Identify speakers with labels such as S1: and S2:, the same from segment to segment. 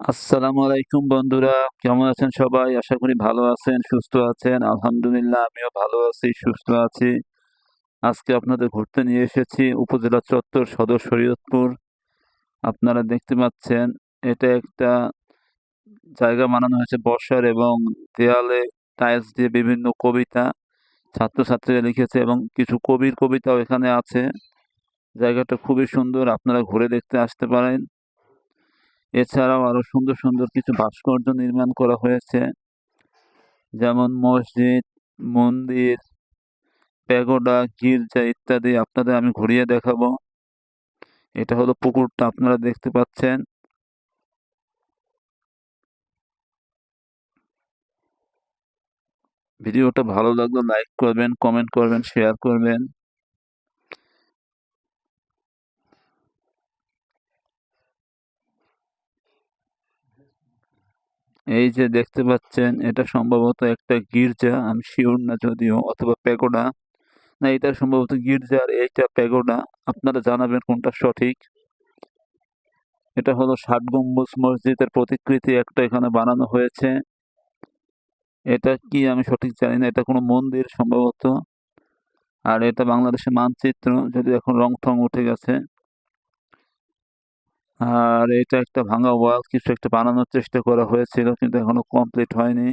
S1: আসসালামু আলাইকুম বন্ধুরা, কেমন আছেন সবাই? আশা করি ভালো আছেন, সুস্থ আছেন। আলহামদুলিল্লাহ, আমিও ভালো আছি, সুস্থ আছি। আজকে আপনাদের ঘুরতে নিয়ে এসেছি উপজেলা চত্বর সদর শরীয়তপুর। আপনারা দেখতে পাচ্ছেন, এটা একটা জায়গা বানানো হয়েছে বর্ষার এবং দেয়ালে টাইলস দিয়ে বিভিন্ন কবিতা ছাত্রছাত্রীরা লিখেছে এবং কিছু কবির কবিতাও এখানে আছে। জায়গাটা খুবই সুন্দর, আপনারা ঘুরে দেখতে আসতে পারেন। এছাড়াও আরও সুন্দর সুন্দর কিছু ভাস্কর্য নির্মাণ করা হয়েছে। যেমন মসজিদ, মন্দির, প্যাগোডা, গির্জা ইত্যাদি আপনাদের আমি ঘুরিয়ে দেখাবো। এটা হলো পুকুরটা, আপনারা দেখতে পাচ্ছেন। ভিডিওটা ভালো লাগলে লাইক করবেন, কমেন্ট করবেন, শেয়ার করবেন। এই যে দেখতে পাচ্ছেন, এটা সম্ভবত একটা গির্জা, আমি শিওর না যদিও, অথবা প্যাগোডা। না, এটা সম্ভবত গির্জা, আর এইটা প্যাগোডা। আপনারা জানাবেন কোনটা সঠিক। এটা হলো ষাট গম্বুজ মসজিদের প্রতিকৃতি একটা এখানে বানানো হয়েছে। এটা কি আমি সঠিক জানি না, এটা কোনো মন্দির সম্ভবত। আর এটা বাংলাদেশের মানচিত্র, যদি এখন রং থং উঠে গেছে। আর এটা একটা ভাঙা ওয়াল, কিছু একটা বানানোর চেষ্টা করা হয়েছিল, কিন্তু এখনও কমপ্লিট হয়নি।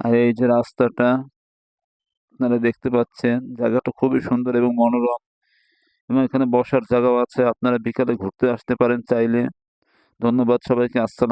S1: আর এই যে রাস্তাটা, আপনারা দেখতে পাচ্ছেন, জায়গাটা খুবই সুন্দর এবং মনোরম। এবং এখানে বসার জায়গাও আছে, আপনারা বিকালে ঘুরতে আসতে পারেন চাইলে। ধন্যবাদ সবাইকে, আসসালাম।